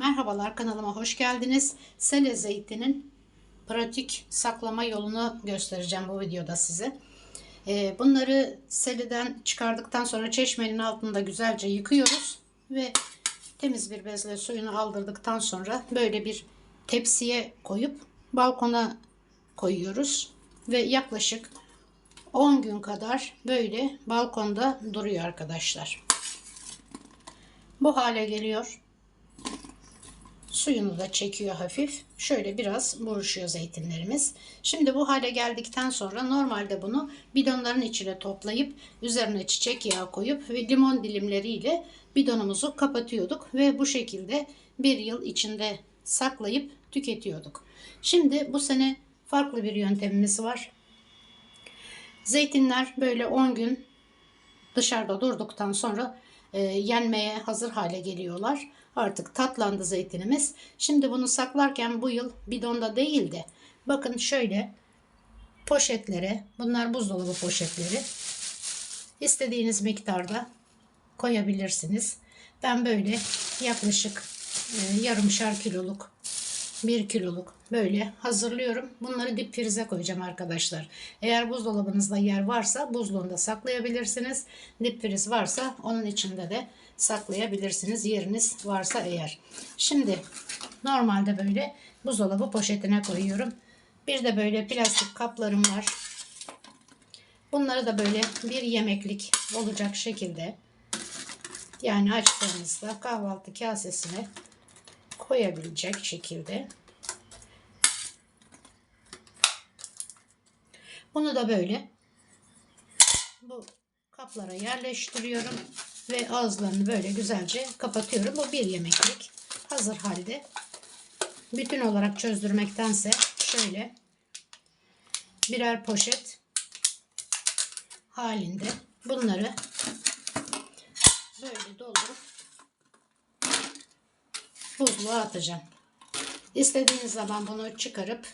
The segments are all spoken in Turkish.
Merhabalar kanalıma hoş geldiniz. Sele zeytinin pratik saklama yolunu göstereceğim bu videoda size. Ee, bunları seleden çıkardıktan sonra çeşmenin altında güzelce yıkıyoruz ve temiz bir bezle suyunu aldırdıktan sonra böyle bir tepsiye koyup balkona koyuyoruz ve yaklaşık 10 gün kadar böyle balkonda duruyor arkadaşlar. Bu hale geliyor. Suyunu da çekiyor hafif. Şöyle biraz buruşuyor zeytinlerimiz. Şimdi bu hale geldikten sonra normalde bunu bidonların içine toplayıp üzerine çiçek yağı koyup ve limon dilimleriyle bidonumuzu kapatıyorduk ve bu şekilde bir yıl içinde saklayıp tüketiyorduk. Şimdi bu sene farklı bir yöntemimiz var. Zeytinler böyle 10 gün dışarıda durduktan sonra e, yenmeye hazır hale geliyorlar. Artık tatlandı zeytinimiz. Şimdi bunu saklarken bu yıl bidonda değil de bakın şöyle poşetlere bunlar buzdolabı poşetleri istediğiniz miktarda koyabilirsiniz. Ben böyle yaklaşık e, yarımşar kiloluk 1 kiloluk böyle hazırlıyorum. Bunları dip frize koyacağım arkadaşlar. Eğer buzdolabınızda yer varsa buzluğunda saklayabilirsiniz. Dip friz varsa onun içinde de saklayabilirsiniz. Yeriniz varsa eğer. Şimdi normalde böyle buzdolabı poşetine koyuyorum. Bir de böyle plastik kaplarım var. Bunları da böyle bir yemeklik olacak şekilde yani açtığınızda kahvaltı kasesine koyabilecek şekilde. Bunu da böyle bu kaplara yerleştiriyorum ve ağızlarını böyle güzelce kapatıyorum. Bu bir yemeklik hazır halde. Bütün olarak çözdürmektense şöyle birer poşet halinde bunları böyle doldurup buzluğa atacağım. İstediğiniz zaman bunu çıkarıp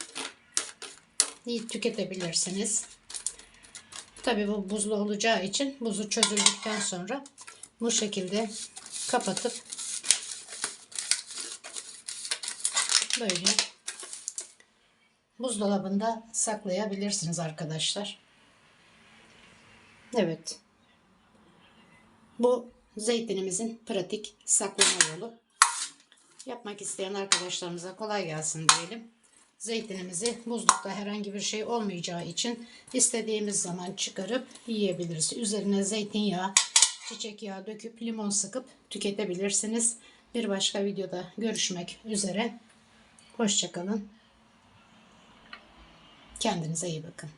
tüketebilirsiniz. Tabi bu buzlu olacağı için buzu çözüldükten sonra bu şekilde kapatıp böyle buzdolabında saklayabilirsiniz arkadaşlar. Evet. Bu zeytinimizin pratik saklama yolu. Yapmak isteyen arkadaşlarımıza kolay gelsin diyelim. Zeytinimizi buzlukta herhangi bir şey olmayacağı için istediğimiz zaman çıkarıp yiyebiliriz. Üzerine zeytinyağı, çiçek yağı döküp limon sıkıp tüketebilirsiniz. Bir başka videoda görüşmek üzere. Hoşçakalın. Kendinize iyi bakın.